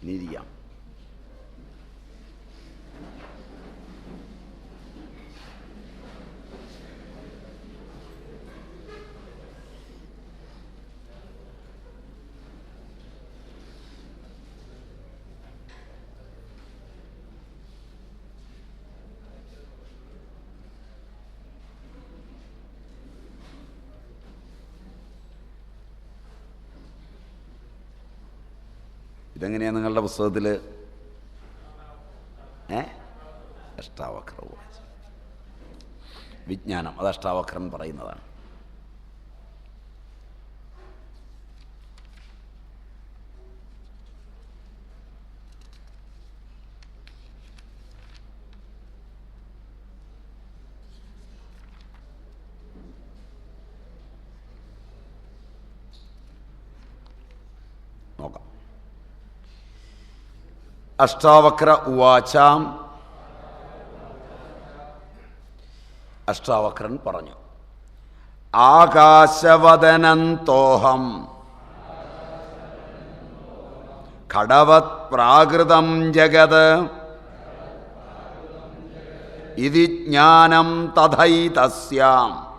你的养 ഇതെങ്ങനെയാണ് നിങ്ങളുടെ പുസ്തകത്തിൽ ഏ? അഷ്ടാവക്രം വിജ്ഞാനം അത് അഷ്ടാവക്രം പറയുന്നതാണ് നോക്കാം അഷ്ടാവക്ര ഉവാചാം. അഷ്ടാവക്രൻ പറഞ്ഞു ആകാശവദനന്തോഹം ഖടവത് പ്രാകൃതം ജഗത് ഇതി ജ്ഞാനം തഥൈതസ്യാം.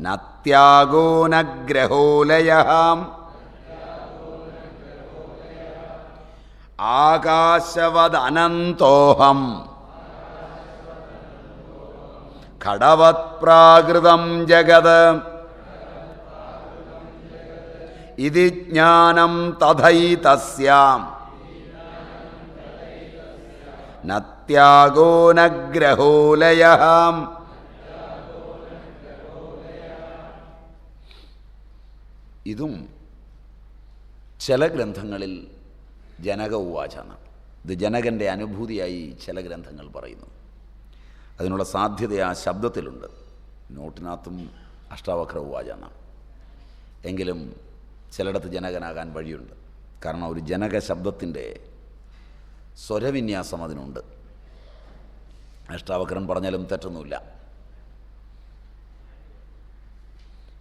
നത്യാഗോ നഗ്രഹോലയം ആകാശവദനന്തോഹം. ഘടവത് പ്രാകൃതം ജഗത്. ഇതി ജ്ഞാനം തഥൈതസ്യാം നത്യാഗോ നഗ്രഹോലയ ഇതും ചില ഗ്രന്ഥങ്ങളിൽ ജനക ഉവാചാണ്. ഇത് ജനകന്റെ അനുഭൂതിയായി ചില ഗ്രന്ഥങ്ങൾ പറയുന്നു. അതിനുള്ള സാധ്യത ആ ശബ്ദത്തിലുണ്ട്. നോട്ടിനകത്തും അഷ്ടാവക്ര ഉവാചാണ്. എങ്കിലും ചിലയിടത്ത് ജനകനാകാൻ വഴിയുണ്ട്. കാരണം ഒരു ജനക ശബ്ദത്തിന്റെ സ്വരവിന്യാസം അതിനുണ്ട്. അഷ്ടാവക്രൻ പറഞ്ഞാലും തെറ്റൊന്നുമില്ല.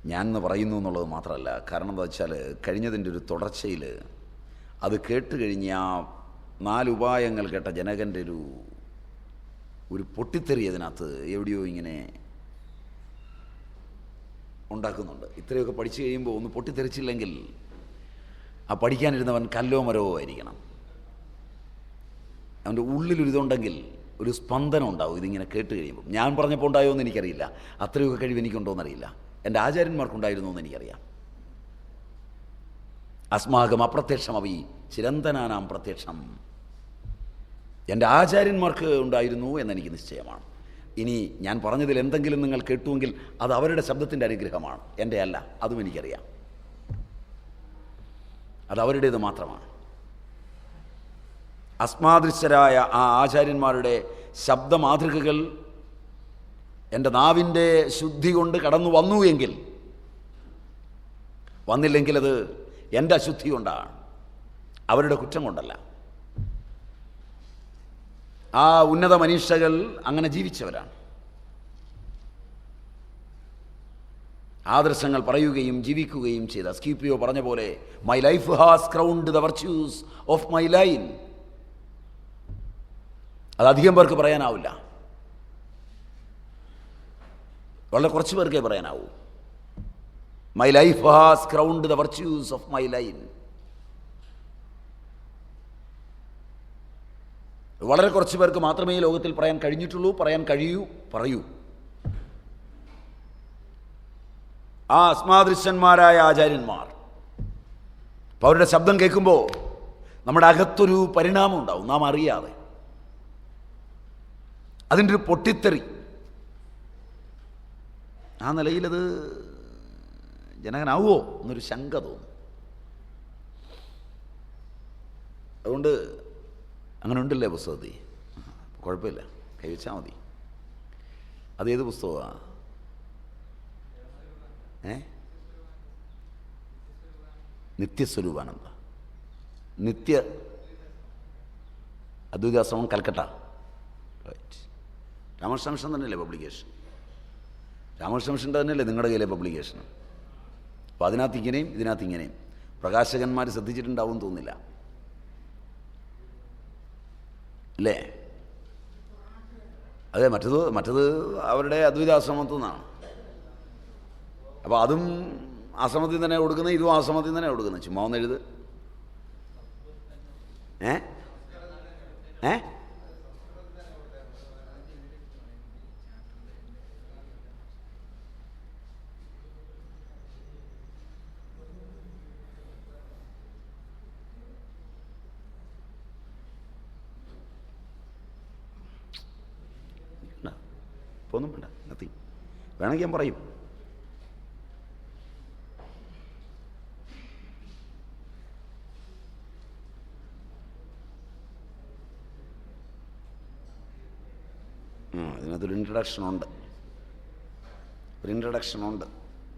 ഞാൻ എന്ന് പറയുന്നു എന്നുള്ളത് മാത്രമല്ല കാരണം എന്താ വെച്ചാൽ കഴിഞ്ഞതിന്റെ ഒരു തുടർച്ചയിൽ അത് കേട്ട് കഴിഞ്ഞ ആ നാലുപായങ്ങൾ കേട്ട ജനകന്റെ ഒരു ഒരു പൊട്ടിത്തെറി അതിനകത്ത് എവിടെയോ ഇങ്ങനെ ഉണ്ടാക്കുന്നുണ്ട്. ഇത്രയൊക്കെ പഠിച്ചു കഴിയുമ്പോൾ ഒന്ന് പൊട്ടിത്തെറിച്ചില്ലെങ്കിൽ ആ പഠിക്കാനിരുന്നവൻ കല്ലോ മരവോ ആയിരിക്കണം. അവന്റെ ഉള്ളിലൊരിതുണ്ടെങ്കിൽ ഒരു സ്പന്ദനം ഉണ്ടാവും ഇതിങ്ങനെ കേട്ട് കഴിയുമ്പോൾ. ഞാൻ പറഞ്ഞപ്പോൾ ഉണ്ടായോ എന്ന് എനിക്കറിയില്ല. അത്രയൊക്കെ കഴിവ് എനിക്കുണ്ടോ എന്നറിയില്ല എന്റെ ആചാര്യന്മാർക്കുണ്ടായിരുന്നു എന്ന് എനിക്കറിയാം. അസ്മാകം അപ്രത്യക്ഷമവി ചിരന്തനാനാം പ്രത്യക്ഷം. എന്റെ ആചാര്യന്മാർക്ക് ഉണ്ടായിരുന്നു എന്നെനിക്ക് നിശ്ചയമാണ്. ഇനി ഞാൻ പറഞ്ഞതിൽ എന്തെങ്കിലും നിങ്ങൾ കേട്ടുവെങ്കിൽ അത് അവരുടെ ശബ്ദത്തിന്റെ അനുഗ്രഹമാണ്. എന്റെ അല്ല അതും എനിക്കറിയാം. അത് അവരുടേത് മാത്രമാണ്. അസ്മാദൃശ്യരായ ആ ആചാര്യന്മാരുടെ ശബ്ദമാതൃകകൾ എന്റെ നാവിന്റെ ശുദ്ധി കൊണ്ട് കടന്നു വന്നു എങ്കിൽ വന്നില്ലെങ്കിൽ അത് എന്റെ അശുദ്ധി കൊണ്ടാണ്. അവരുടെ കുറ്റം കൊണ്ടല്ല. ആ ഉന്നത മനീഷകൾ അങ്ങനെ ജീവിച്ചവരാണ്. ആദർശങ്ങൾ പറയുകയും ജീവിക്കുകയും ചെയ്ത. സ്കീപ്പിയോ പറഞ്ഞ പോലെ my life has crowned the virtues of my line അത് അധികം പേർക്ക് പറയാനാവില്ല. വളരെ കുറച്ച് പേർക്കേ പറയാനാവൂ. My life has crowned the virtues of my line വളരെ കുറച്ച് പേർക്ക് മാത്രമേ ഈ ലോകത്തിൽ പറയാൻ കഴിഞ്ഞിട്ടുള്ളൂ പറയാൻ കഴിയൂ പറയൂ. ആ അസ്മാദൃശ്യന്മാരായ ആചാര്യന്മാർ. അപ്പോൾ അവരുടെ ശബ്ദം കേൾക്കുമ്പോൾ നമ്മുടെ അകത്തൊരു പരിണാമം ഉണ്ടാവും നാം അറിയാതെ. അതിന്റെ ഒരു പൊട്ടിത്തെറി. ആ നിലയിലത് ജനകനാവുമോ എന്നൊരു ശങ്ക തോന്നും. അതുകൊണ്ട് അങ്ങനെ ഉണ്ടല്ലേ പുസ്തകത്തിൽ? കുഴപ്പമില്ല. കൈവച്ചാൽ മതി. അതേത് പുസ്തകമാണ് ഏ? നിത്യസ്വരൂപാനന്ദ. നിത്യ അദ്വൈതാശ്രമം കൽക്കട്ട. റൈറ്റ് രാമകൃഷ്ണ മിഷൻ തന്നെയല്ലേ പബ്ലിക്കേഷൻ രാമകൃഷ്ണ മിഷന്റെ തന്നെയല്ലേ നിങ്ങളുടെ കയ്യിലെ പബ്ലിക്കേഷൻ അപ്പോൾ അതിനകത്ത് ഇങ്ങനെയും ഇതിനകത്ത് ഇങ്ങനെയും പ്രകാശകന്മാർ ശ്രദ്ധിച്ചിട്ടുണ്ടാവും തോന്നില്ല അല്ലേ അതെ മറ്റത് മറ്റത് അവരുടെ അദ്വൈത ആശ്രമത്തിൽ നിന്നാണ്. അപ്പോൾ അതും ആശ്രമത്തിൽ തന്നെ കൊടുക്കുന്നത് ഇതും ആശ്രമത്തിൽ തന്നെ കൊടുക്കുന്നത്. ചുമ്മാ ഒന്ന് എഴുത്. ഏ? ഏ വേണ്ട ഇപ്പോൾ ഒന്നും വേണ്ട നത്തി വേണമെങ്കിൽ ഞാൻ പറയും. അതിനകത്തൊരു ഉണ്ട്. ഒരു ഇൻട്രഡക്ഷൻ ഉണ്ട്.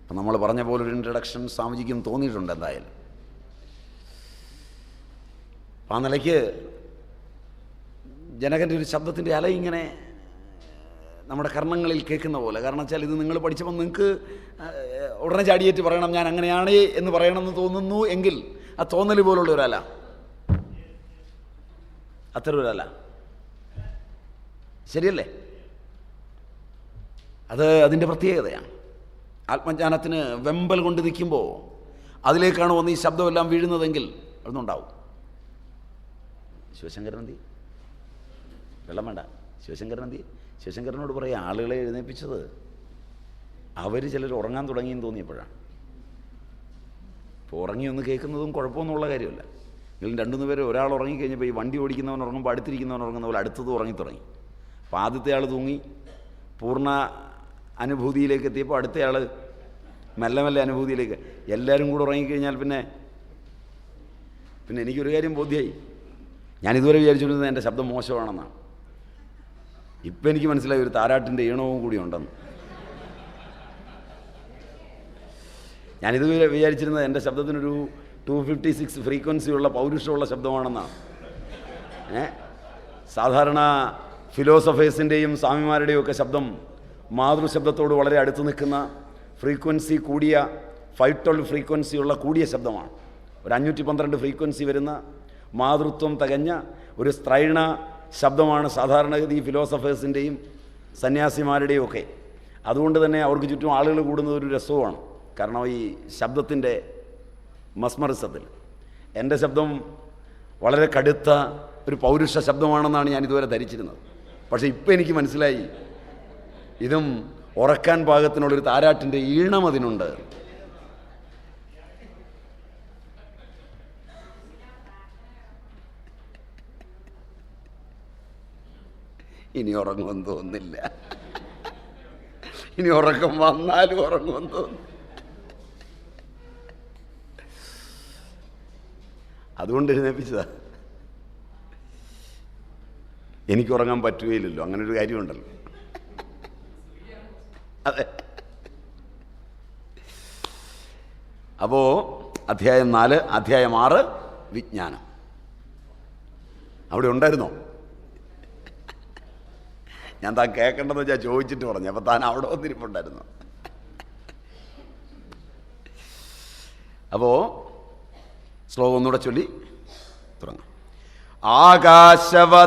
അപ്പം നമ്മൾ പറഞ്ഞ പോലെ ഒരു ഇൻട്രഡക്ഷൻ സ്വാമിജിക്കും തോന്നിയിട്ടുണ്ട് എന്തായാലും. അപ്പം ആ നിലയ്ക്ക് ജനകന്റെ ഒരു ശബ്ദത്തിന്റെ അല ഇങ്ങനെ നമ്മുടെ കർണങ്ങളിൽ കേൾക്കുന്ന പോലെ. കാരണം വെച്ചാൽ ഇത് നിങ്ങൾ പഠിച്ചപ്പോൾ നിങ്ങൾക്ക് ഉടനെ ചാടിയേറ്റ് പറയണം ഞാൻ അങ്ങനെയാണ് എന്ന് പറയണമെന്ന് തോന്നുന്നു എങ്കിൽ ആ തോന്നൽ പോലുള്ള ഒരല അത്ര ഒരല ശരിയല്ലേ? അത് അതിന്റെ പ്രത്യേകതയാണ്. ആത്മജ്ഞാനത്തിന് വെമ്പൽ കൊണ്ട് നിൽക്കുമ്പോൾ അതിലേക്കാണ് വന്ന് ഈ ശബ്ദമെല്ലാം വീഴുന്നതെങ്കിൽ അതൊന്നുണ്ടാവും. ശിവശങ്കരൻ വെള്ളം വേണ്ട. ശിവശങ്കരൻ എന്തി ശിവശങ്കരനോട് പറയാം ആളുകളെ എഴുന്നേൽപ്പിച്ചത് അവർ ചിലർ ഉറങ്ങാൻ തുടങ്ങിയെന്ന് തോന്നിയപ്പോഴാണ് ഇപ്പോൾ ഉറങ്ങി ഒന്ന് കേൾക്കുന്നതും കുഴപ്പമൊന്നുമുള്ള കാര്യമല്ല. എങ്കിലും രണ്ടു മൂന്ന് പേര് ഒരാൾ ഉറങ്ങിക്കഴിഞ്ഞപ്പോൾ ഈ വണ്ടി ഓടിക്കുന്നവൻ ഉറങ്ങുമ്പോൾ അടുത്തിരിക്കുന്നവൻ ഉറങ്ങുന്ന പോലെ അടുത്തത് ഉറങ്ങി തുടങ്ങി. അപ്പോൾ ആദ്യത്തെ ആൾ തൂങ്ങി. പൂർണ അനുഭൂതിയിലേക്ക് എത്തിയപ്പോൾ അടുത്തയാൾ മെല്ലെ മെല്ലെ അനുഭൂതിയിലേക്ക്. എല്ലാവരും കൂടെ ഉറങ്ങിക്കഴിഞ്ഞാൽ പിന്നെ പിന്നെ എനിക്കൊരു കാര്യം ബോധ്യമായി ഞാൻ ഇതുവരെ വിചാരിച്ചുകൊണ്ടിരുന്നത് എന്റെ ശബ്ദം മോശമാണെന്നാണ്. ഇപ്പം എനിക്ക് മനസ്സിലായി ഒരു താരാട്ടിന്റെ ഈണവും കൂടി ഉണ്ടെന്ന്. ഞാനിത് വിചാരിച്ചിരുന്നത് എന്റെ ശബ്ദത്തിനൊരു ടു ഫിഫ്റ്റി സിക്സ് ഫ്രീക്വൻസിയുള്ള പൗരുഷമുള്ള ശബ്ദമാണെന്നാണ്. ഏ? സാധാരണ ഫിലോസഫേഴ്സിന്റെയും സ്വാമിമാരുടെയും ഒക്കെ ശബ്ദം മാതൃശബ്ദത്തോട് വളരെ അടുത്ത് നിൽക്കുന്ന ഫ്രീക്വൻസി കൂടിയ ഫൈവ് ട്വൽവ് ഫ്രീക്വൻസിയുള്ള കൂടിയ ശബ്ദമാണ്. ഒരു അഞ്ഞൂറ്റി പന്ത്രണ്ട് ഫ്രീക്വൻസി വരുന്ന മാതൃത്വം തികഞ്ഞ ഒരു സ്ത്രൈണ ശബ്ദമാണ് സാധാരണഗതി ഫിലോസഫേഴ്സിന്റെയും സന്യാസിമാരുടെയും ഒക്കെ. അതുകൊണ്ട് തന്നെ അവർക്ക് ചുറ്റും ആളുകൾ കൂടുന്നത് ഒരു രസവുമാണ്. കാരണം ഈ ശബ്ദത്തിന്റെ മസ്മറിസത്തിൽ. എന്റെ ശബ്ദം വളരെ കടുത്ത ഒരു പൗരുഷ ശബ്ദമാണെന്നാണ് ഞാൻ ഇതുവരെ ധരിച്ചിരുന്നത്. പക്ഷേ ഇപ്പം എനിക്ക് മനസ്സിലായി. ഇതും ഉറക്കാൻ പാകത്തിനുള്ളൊരു താരാട്ടിന്റെ ഈണം അതിനുണ്ട്. ഇനി ഉറങ്ങുമെന്ന് തോന്നില്ല ഇനി ഉറക്കം വന്നാലും ഉറങ്ങുമെന്ന് തോന്നുന്നു അതുകൊണ്ട് എഴുന്നേപ്പിച്ചതാ. എനിക്ക് ഉറങ്ങാൻ പറ്റുകയില്ലല്ലോ. അങ്ങനെ ഒരു കാര്യമുണ്ടല്ലോ. അതെ. അപ്പോ അധ്യായം നാല് അധ്യായം ആറ് വിജ്ഞാനം. അവിടെ ഉണ്ടായിരുന്നോ? ഞാൻ താൻ കേൾക്കേണ്ടതെന്ന് വെച്ചാൽ ചോദിച്ചിട്ട് പറഞ്ഞു. അപ്പം താൻ അവിടെ വന്നിരിപ്പുണ്ടായിരുന്നു. അപ്പോൾ ശ്ലോകം ഒന്നുകൂടെ ചൊല്ലി തുടങ്ങാം. ആകാശവദനന്തോഹം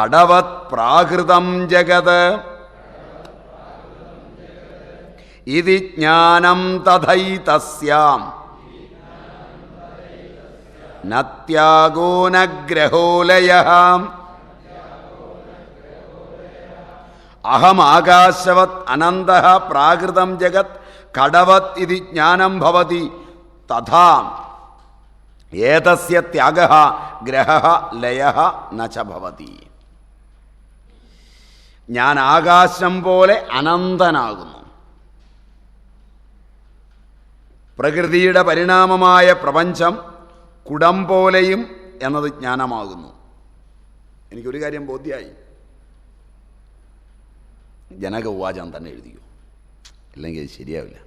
കടവത് പ്രാകൃതം ജഗത് ഇതി ജ്ഞാനം തഥൈതസ്യാം നത്യാഗോ നഗ്രഹോലയ അഹമാകാശവത് അനന്ത പ്രാകൃതം ജഗത് കടവത് ഇതി ജ്ഞാനം ഭവതി തഥാ. ഏതസ്യ ത്യാഗ ഗ്രഹ ലയ നവതി ഞാൻ ആകാശം പോലെ അനന്തനാകുന്നു. പ്രകൃതിയുടെ പരിണാമമായ പ്രപഞ്ചം കുടം പോലെയും എന്നത് ജ്ഞാനമാകുന്നു. എനിക്കൊരു കാര്യം ബോധ്യമായി ജനക ഉവാചം തന്നെ എഴുതിയോ ഇല്ലെങ്കിൽ അത് ശരിയാവില്ല.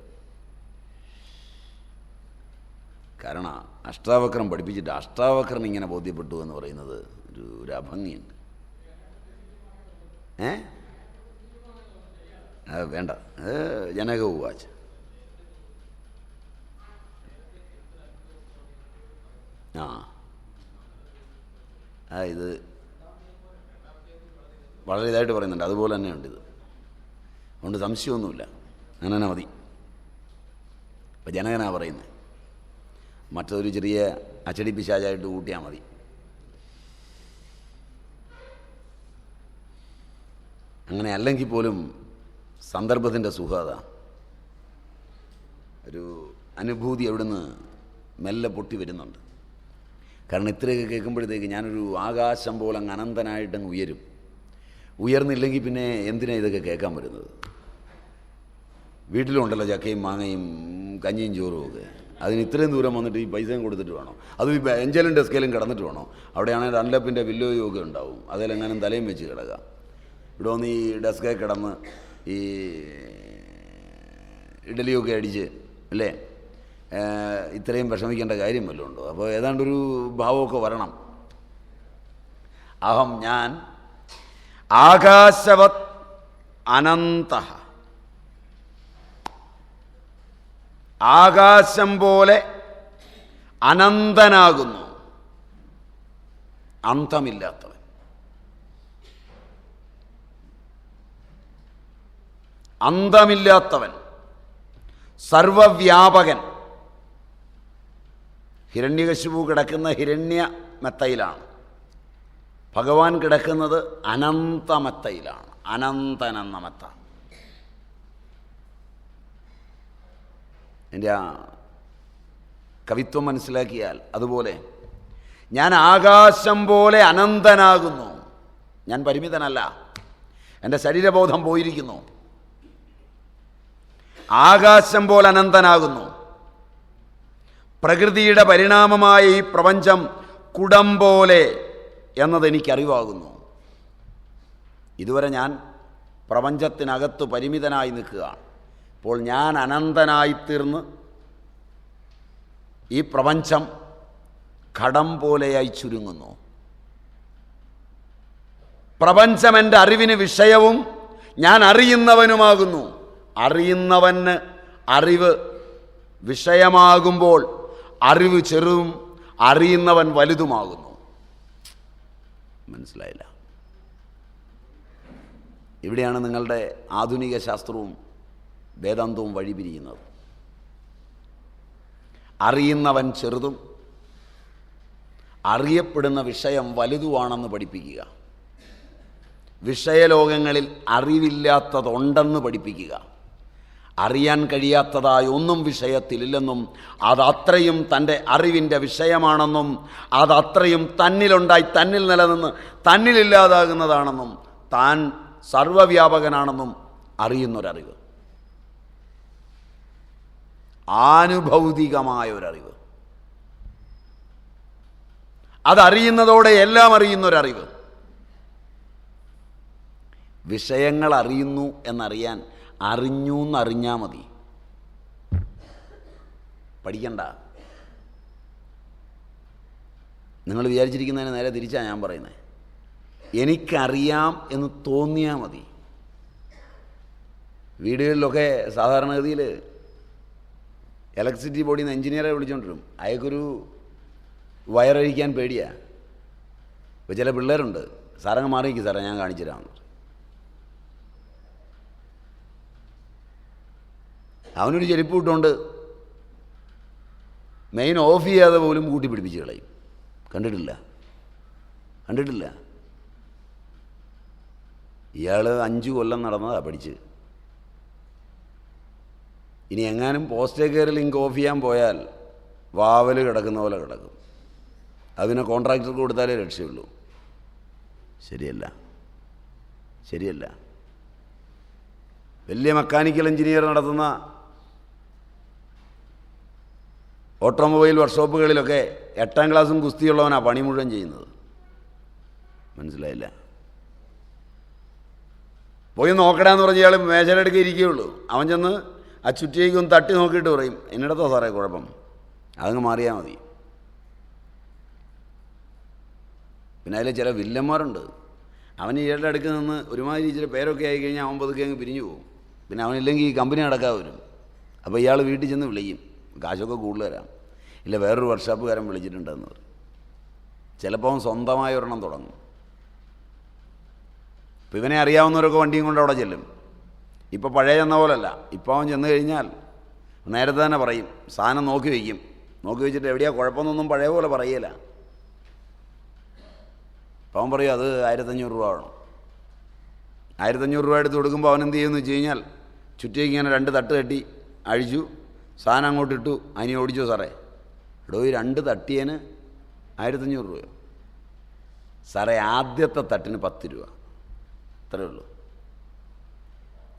കാരണം അഷ്ടാവക്രം പഠിപ്പിച്ചിട്ട് അഷ്ടാവക്രൻ ഇങ്ങനെ ബോധ്യപ്പെട്ടു എന്ന് പറയുന്നത് ഒരു ഒരു അഭംഗിയുണ്ട്. ഏ? വേണ്ട. ജനക ഉവാച ആ. ഇത് വളരെ ഇതായിട്ട് പറയുന്നുണ്ട്. അതുപോലെ തന്നെയുണ്ട് ഇത്. അതുകൊണ്ട് സംശയമൊന്നുമില്ല. അങ്ങനെ മതി. ഇപ്പം ജനകനാ പറയുന്നത് മറ്റൊരു ചെറിയ അച്ചടി പിശാചായിട്ട് കൂട്ടിയാൽ മതി. അങ്ങനെ അല്ലെങ്കിൽ പോലും സന്ദർഭത്തിന്റെ സുഖത ഒരു അനുഭൂതി അവിടുന്ന് മെല്ലെ പൊട്ടി വരുന്നുണ്ട്. കാരണം ഇത്രയൊക്കെ കേൾക്കുമ്പോഴത്തേക്ക് ഞാനൊരു ആകാശം പോലെ അങ്ങ് അനന്തനായിട്ടങ്ങ് ഉയരും. ഉയർന്നില്ലെങ്കിൽ പിന്നെ എന്തിനാ ഇതൊക്കെ കേൾക്കാൻ വരുന്നത്? വീട്ടിലുണ്ടല്ലോ ചക്കയും മാങ്ങയും കഞ്ഞിയും ചോറും ഒക്കെ. അതിന് ഇത്രയും ദൂരം വന്നിട്ട് ഈ പൈസയും കൊടുത്തിട്ട് വേണം? അത് ഈ എഞ്ചലും ഡെസ്കേലും കിടന്നിട്ട് വേണം? അവിടെയാണെങ്കിൽ അൺലപ്പിന്റെ വില്ലോയും ഒക്കെ ഉണ്ടാവും. അതിലെങ്ങാനും തലയും വെച്ച് കിടക്കാം. ഇവിടെ വന്ന് ഈ ഡെസ്കേ കിടന്ന് ഈ ഇഡലിയൊക്കെ അടിച്ച് അല്ലേ? ഇത്രയും വിഷമിക്കേണ്ട കാര്യം വല്ലതും ഉണ്ടോ അപ്പോൾ ഏതാണ്ടൊരു ഭാവമൊക്കെ വരണം. അഹം ഞാൻ ആകാശവത് അനന്ത. ആകാശം പോലെ അനന്തനാകുന്നു. അന്തമില്ലാത്തവൻ. അന്തമില്ലാത്തവൻ. സർവവ്യാപകൻ. ഹിരണ്യകശിപു കിടക്കുന്ന ഹിരണ്യ മെത്തയിലാണ്. ഭഗവാൻ കിടക്കുന്നത് അനന്തമെത്തയിലാണ്. അനന്തൻ എന്ന മെത്ത. എന്റെ ആ കവിത്വം മനസ്സിലാക്കിയാൽ അതുപോലെ ഞാൻ ആകാശം പോലെ അനന്തനാകുന്നു. ഞാൻ പരിമിതനല്ല. എന്റെ ശരീരബോധം പോയിരിക്കുന്നു. ആകാശം പോലെ അനന്തനാകുന്നു. പ്രകൃതിയുടെ പരിണാമമായ ഈ പ്രപഞ്ചം കുടം പോലെ എന്നതെനിക്കറിവാകുന്നു. ഇതുവരെ ഞാൻ പ്രപഞ്ചത്തിനകത്ത് പരിമിതനായി നിൽക്കുകയാണ് ഇപ്പോൾ ഞാൻ അനന്തനായിത്തീർന്ന് ഈ പ്രപഞ്ചം ഘടം പോലെയായി ചുരുങ്ങുന്നു. പ്രപഞ്ചം എന്റെ അറിവിന് വിഷയവും ഞാൻ അറിയുന്നവനുമാകുന്നു. അറിയുന്നവന് അറിവ് വിഷയമാകുമ്പോൾ അറിവ് ചെറുതും അറിയുന്നവൻ വലുതുമാകുന്നു. മനസ്സിലായില്ല. ഇവിടെയാണ് നിങ്ങളുടെ ആധുനിക ശാസ്ത്രവും വേദാന്തവും വഴിപിരിയുന്നത്. അറിയുന്നവൻ ചെറുതും അറിയപ്പെടുന്ന വിഷയം വലുതുമാണെന്ന് പഠിപ്പിക്കുക. വിഷയലോകങ്ങളിൽ അറിവില്ലാത്തതുണ്ടെന്ന് പഠിപ്പിക്കുക. അറിയാൻ കഴിയാത്തതായ ഒന്നും വിഷയത്തിലില്ലെന്നും അതത്രയും തന്റെ അറിവിന്റെ വിഷയമാണെന്നും അതത്രയും തന്നിലുണ്ടായി തന്നിൽ നിലനിന്ന് തന്നിലില്ലാതാകുന്നതാണെന്നും താൻ സർവവ്യാപകനാണെന്നും അറിയുന്നൊരറിവ്. ആനുഭൗതികമായ ഒരറിവ് അതറിയുന്നതോടെ എല്ലാം അറിയുന്നൊരറിവ്. വിഷയങ്ങൾ അറിയുന്നു എന്നറിയാൻ അറിഞ്ഞു എന്നറിഞ്ഞാൽ മതി. പഠിക്കണ്ട. നിങ്ങൾ വിചാരിച്ചിരിക്കുന്നതിന് നേരെ തിരിച്ചാണ് ഞാൻ പറയുന്നത് എനിക്കറിയാം എന്ന് തോന്നിയാൽ മതി. വീടുകളിലൊക്കെ സാധാരണഗതിയിൽ ഇലക്ട്രിസിറ്റി ബോർഡിൽ നിന്ന് എഞ്ചിനീയറെ വിളിച്ചുകൊണ്ടിരും അയാൾക്കൊരു വയറഴിക്കാൻ പേടിയാണ് ഇപ്പോൾ ചില പിള്ളേരുണ്ട്. സാറങ്ങ് മാറിയിരിക്കും സാറേ ഞാൻ കാണിച്ചു തരാമെന്ന് അവനൊരു ചെരുപ്പ് ഇട്ടുകൊണ്ട് മെയിൻ ഓഫ് ചെയ്യാതെ പോലും കൂട്ടി പിടിപ്പിച്ച് കളയും. കണ്ടിട്ടില്ല? കണ്ടിട്ടില്ല? ഇയാൾ അഞ്ച് കൊല്ലം നടന്നതാണ് പഠിച്ച്. ഇനി എങ്ങാനും പോസ്റ്റേ കയറി ലിങ്ക് ഓഫ് ചെയ്യാൻ പോയാൽ വാവൽ കിടക്കുന്ന പോലെ കിടക്കും. അതിനെ കോൺട്രാക്ടർക്ക് കൊടുത്താലേ രക്ഷയുള്ളൂ. ശരിയല്ല. ശരിയല്ല. വലിയ മെക്കാനിക്കൽ എഞ്ചിനീയർ നടത്തുന്ന ഓട്ടോമൊബൈൽ വർക്ക്ഷോപ്പുകളിലൊക്കെ എട്ടാം ക്ലാസ്സും കുസ്തിയുള്ളവനാണ് പണി മുഴുവൻ ചെയ്യുന്നത്. മനസ്സിലായില്ല? പോയി നോക്കടാന്ന് പറഞ്ഞ ഇയാൾ മേശയിലെടുക്കെ ഇരിക്കുകയുള്ളൂ. അവൻ ചെന്ന് ആ ചുറ്റിയേക്ക് തട്ടി നോക്കിയിട്ട് പറയും എന്നിടത്തോ സാറേ കുഴപ്പം? അതങ്ങ് മാറിയാൽ മതി. പിന്നെ അതിൽ ചില വില്ലന്മാരുണ്ട്. അവൻ ഇയാളുടെ അടുക്ക് നിന്ന് ഒരുമാതിരി ഇച്ചിരി പേരൊക്കെ ആയിക്കഴിഞ്ഞാൽ അവൻ പതുക്കെ അങ്ങ് പിരിഞ്ഞു പോകും. പിന്നെ അവനില്ലെങ്കിൽ ഈ കമ്പനി അടക്കാൻ വരും. അപ്പോൾ ഇയാൾ വീട്ടിൽ ചെന്ന് വിളിക്കും. കാശൊക്കെ കൂടുതൽ തരാം ഇല്ല വേറൊരു വർക്ക്ഷോപ്പുകാരൻ വിളിച്ചിട്ടുണ്ടെന്ന് പറയും ചിലപ്പോൾ സ്വന്തമായി ഒരെണ്ണം തുടങ്ങും. ഇപ്പം ഇവനെ അറിയാവുന്നവരൊക്കെ വണ്ടിയും കൊണ്ട് അവിടെ ചെല്ലും. ഇപ്പോൾ പഴയ ചെന്ന പോലല്ല. ഇപ്പോൾ അവൻ ചെന്ന് കഴിഞ്ഞാൽ നേരത്തെ തന്നെ പറയും സാധനം നോക്കി വയ്ക്കും നോക്കി വെച്ചിട്ട് എവിടെയാ കുഴപ്പമൊന്നും പഴയ പോലെ പറയില്ല അപ്പം അവൻ പറയും അത് ആയിരത്തഞ്ഞൂറ് രൂപ വേണം. ആയിരത്തഞ്ഞൂറ് രൂപ എടുത്ത് കൊടുക്കുമ്പോൾ അവൻ എന്ത് ചെയ്യുമെന്ന് വെച്ച് കഴിഞ്ഞാൽ ചുറ്റേക്ക് ഇങ്ങനെ രണ്ട് തട്ട് കെട്ടി അഴിച്ചു സാധനം അങ്ങോട്ട് ഇട്ടു അതിനെ ഓടിച്ചോ സാറേ എടോ ഈ രണ്ട് തട്ടിയതിന് ആയിരത്തഞ്ഞൂറ് രൂപയോ? സാറേ ആദ്യത്തെ തട്ടിന് പത്ത് രൂപ. അത്രേ ഉള്ളൂ.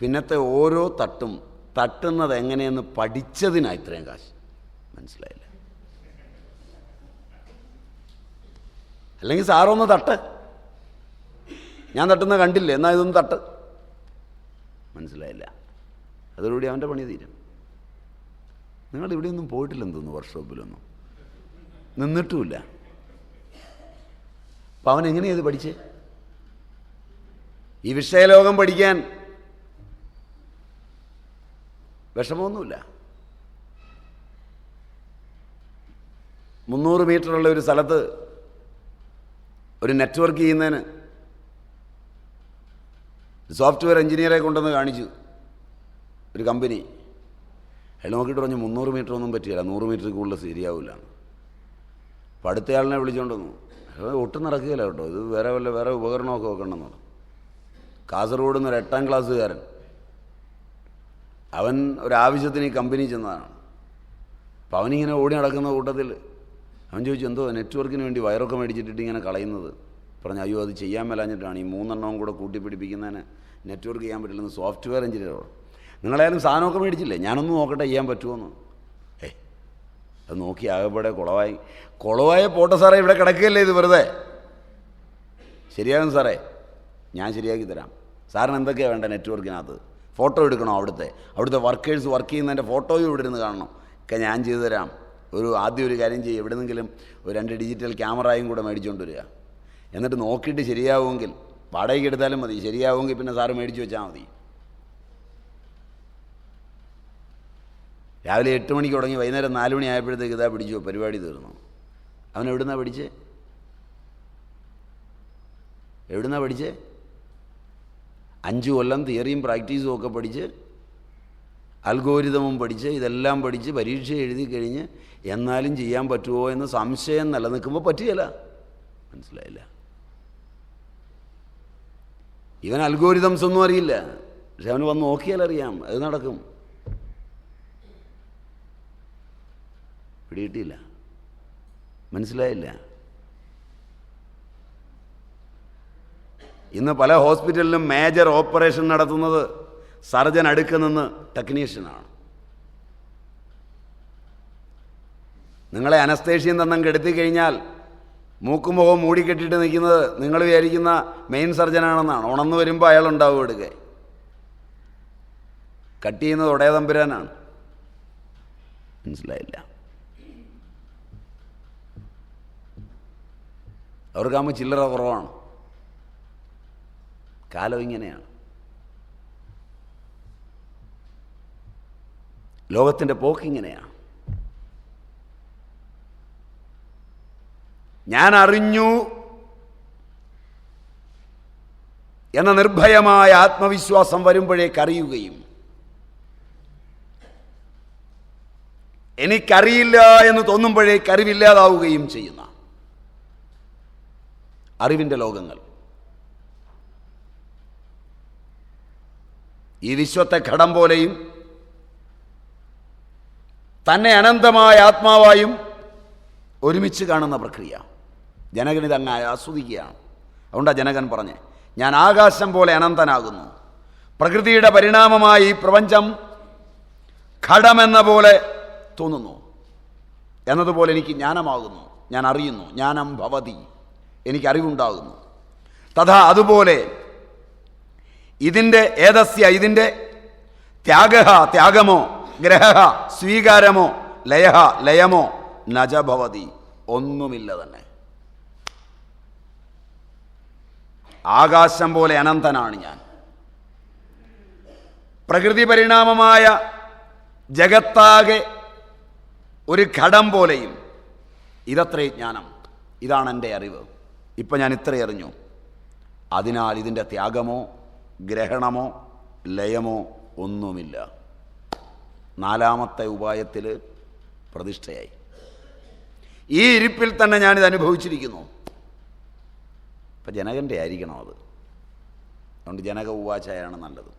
പിന്നത്തെ ഓരോ തട്ടും തട്ടുന്നത് എങ്ങനെയെന്ന് പഠിച്ചതിനാണ് ഇത്രയും കാശ്? മനസ്സിലായില്ല. അല്ലെങ്കിൽ സാറൊന്ന് തട്ട്. ഞാൻ തട്ടുന്ന കണ്ടില്ലേ എന്നാൽ ഇതൊന്ന് തട്ട്. മനസ്സിലായില്ല. അതോടുകൂടി അവന്റെ പണി തീരും. നിങ്ങൾ ഇവിടെയൊന്നും പോയിട്ടില്ലെന്ന് തോന്നുന്നു വർക്ക്ഷോപ്പിലൊന്നും. നിന്നിട്ടുമില്ല. അപ്പം അവൻ എങ്ങനെയാ ഇത് പഠിച്ചേ? ഈ വിഷയലോകം പഠിക്കാൻ വിഷമമൊന്നുമില്ല. മുന്നൂറ് മീറ്ററുള്ള ഒരു സ്ഥലത്ത് ഒരു നെറ്റ്വർക്ക് ചെയ്യുന്നതിന് സോഫ്റ്റ്വെയർ എഞ്ചിനീയറെ കൊണ്ടുവന്ന് കാണിച്ചു ഒരു കമ്പനി. അയാൾ നോക്കിയിട്ട് പറഞ്ഞു മുന്നൂറ് മീറ്റർ ഒന്നും പറ്റിയില്ല നൂറ് മീറ്റർ കൂടുതൽ ശരിയാവില്ല അപ്പം അടുത്തയാളിനെ വിളിച്ചുകൊണ്ട് വന്നു. അയാൾ ഒട്ടും നടക്കുകയില്ല കേട്ടോ ഇത് വേറെ വല്ല വേറെ ഉപകരണമൊക്കെ വെക്കണമെന്ന് പറഞ്ഞു കാസർഗോഡ് നിന്നൊരു എട്ടാം ക്ലാസ്സുകാരൻ. അവൻ ഒരാവശ്യത്തിന് ഈ കമ്പനി ചെന്നതാണ്. അപ്പം അവനിങ്ങനെ ഓടി നടക്കുന്ന കൂട്ടത്തിൽ അവൻ ചോദിച്ചു എന്തോ നെറ്റ്വർക്കിന് വേണ്ടി വയറൊക്കെ മേടിച്ചിട്ടിട്ട് ഇങ്ങനെ കളയുന്നത്? പറഞ്ഞു അയ്യോ അത് ചെയ്യാൻ മേലാഞ്ഞിട്ടാണ്. ഈ മൂന്നെണ്ണവും കൂടെ കൂട്ടിപ്പിടിപ്പിക്കുന്നതിന് നെറ്റ്വർക്ക് ചെയ്യാൻ പറ്റില്ലെന്ന് സോഫ്റ്റ്വെയർ എഞ്ചിനീയർ നിങ്ങളായാലും സാധനമൊക്കെ മേടിച്ചില്ലേ? ഞാനൊന്നും നോക്കട്ടെ ചെയ്യാൻ പറ്റുമോന്ന് ഏ. അത് നോക്കി ആകെപ്പാടെ കുളവായി. കുളവായ പോട്ടെ സാറേ ഇവിടെ കിടക്കുകയല്ലേ ഇത് വെറുതെ? ശരിയാകും സാറേ. ഞാൻ ശരിയാക്കി തരാം. സാറിന് എന്തൊക്കെയാണ് വേണ്ട നെറ്റ്വർക്കിനകത്ത്? ഫോട്ടോ എടുക്കണോ അവിടുത്തെ? അവിടുത്തെ വർക്കേഴ്സ് വർക്ക് ചെയ്യുന്നതിന്റെ ഫോട്ടോയും ഇവിടെ ഇരുന്ന് കാണണം. ഒക്കെ ഞാൻ ചെയ്തു തരാം. ഒരു ആദ്യം ഒരു കാര്യം ചെയ്യും. എവിടെന്നെങ്കിലും ഒരു രണ്ട് ഡിജിറ്റൽ ക്യാമറയും കൂടെ മേടിച്ചുകൊണ്ട് വരിക. എന്നിട്ട് നോക്കിയിട്ട് ശരിയാവുമെങ്കിൽ വാടകയ്ക്ക് എടുത്താലും മതി. ശരിയാവുമെങ്കിൽ പിന്നെ സാറ് മേടിച്ച് വെച്ചാൽ മതി. രാവിലെ എട്ട് മണിക്ക് തുടങ്ങി വൈകുന്നേരം നാല് മണി ആയപ്പോഴത്തേക്ക് ഇതാ പിടിച്ചു പരിപാടി തീർന്നു. അവൻ എവിടുന്നാ പഠിച്ചേ എവിടുന്നാ പഠിച്ചേ അഞ്ചു കൊല്ലം തിയറിയും പ്രാക്ടീസും ഒക്കെ പഠിച്ച് അൽഗോരിതമും പഠിച്ച് ഇതെല്ലാം പഠിച്ച് പരീക്ഷ എഴുതി കഴിഞ്ഞ് എന്നാലും ചെയ്യാൻ പറ്റുമോ എന്ന് സംശയം നിലനിൽക്കുമ്പോൾ പറ്റുകയില്ല. മനസ്സിലായില്ല. ഇവൻ അൽഗോരിതംസ് ഒന്നും അറിയില്ല. പക്ഷെ അവന് വന്ന് നോക്കിയാലറിയാം അത് നടക്കും. പിടികിട്ടിയില്ല. മനസ്സിലായില്ല. ഇന്ന് പല ഹോസ്പിറ്റലിലും മേജർ ഓപ്പറേഷൻ നടത്തുന്നത് സർജൻ അടുക്ക് നിന്ന് ടെക്നീഷ്യനാണ് നിങ്ങളെ അനസ്തേഷ്യം തന്നം കെടുത്തി കഴിഞ്ഞാൽ മൂക്കും മുഖവും മൂടിക്കെട്ടിട്ട് നിൽക്കുന്നത് നിങ്ങൾ വിചാരിക്കുന്ന മെയിൻ സർജനാണെന്നാണ്. ഉണർന്നു വരുമ്പോൾ അയാളുണ്ടാവും എടുക്കെ. കട്ട് ചെയ്യുന്നത് ഒടയ തമ്പുരാനാണ് മനസ്സിലായില്ല. അവർക്കാകുമ്പോൾ ചില്ലറ കുറവാണ്. കാലം ഇങ്ങനെയാണ്. ലോകത്തിന്റെ പോക്കിങ്ങനെയാണ് ഞാൻ അറിഞ്ഞു എന്ന നിർഭയമായ ആത്മവിശ്വാസം വരുമ്പോഴേക്ക് അറിയുകയും എനിക്കറിയില്ല എന്ന് തോന്നുമ്പോഴേക്ക് അറിവില്ലാതാവുകയും ചെയ്യുന്ന അറിവിന്റെ ലോകങ്ങൾ. ഈ വിശ്വത്തെ ഘടം പോലെയും തന്നെ അനന്തമായ ആത്മാവായും ഒരുമിച്ച് കാണുന്ന പ്രക്രിയ. ജനകനിത് അങ്ങ് ആസ്വദിക്കുകയാണ്. അതുകൊണ്ടാണ് ജനകൻ പറഞ്ഞ് ഞാൻ ആകാശം പോലെ അനന്തനാകുന്നു. പ്രകൃതിയുടെ പരിണാമമായി ഈ പ്രപഞ്ചം ഘടമെന്ന പോലെ തോന്നുന്നു. എന്നതുപോലെ എനിക്ക് ജ്ഞാനമാകുന്നു. ഞാൻ അറിയുന്നു. ജ്ഞാനം ഭവതി. എനിക്ക് അറിവുണ്ടാകുന്നു തഥാ അതുപോലെ ഇതിന്റെ ഏതസ്യ ഇതിന്റെ ത്യാഗ ത്യാഗമോ ഗ്രഹ സ്വീകാരമോ ലയ ലയമോ നജഭവതി ഒന്നുമില്ല തന്നെ. ആകാശം പോലെ അനന്തനാണ് ഞാൻ. പ്രകൃതി പരിണാമമായ ജഗത്താകെ ഒരു ഘടം പോലെയും. ഇതത്രേ ജ്ഞാനം. ഇതാണ് എന്റെ അറിവ്. ഇപ്പം ഞാൻ ഇത്ര അറിഞ്ഞു അതിനാൽ ഇതിന്റെ ത്യാഗമോ ഗ്രഹണമോ ലയമോ ഒന്നുമില്ല. നാലാമത്തെ ഉപായത്തിൽ പ്രതിഷ്ഠയായി. ഈ ഇരിപ്പിൽ തന്നെ ഞാനിത് അനുഭവിച്ചിരിക്കുന്നു. ഇപ്പം ജനകന്റെ ആയിരിക്കണം അത്. അതുകൊണ്ട് ജനക ഉവാചായാണ് നല്ലത്.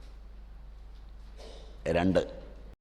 രണ്ട്.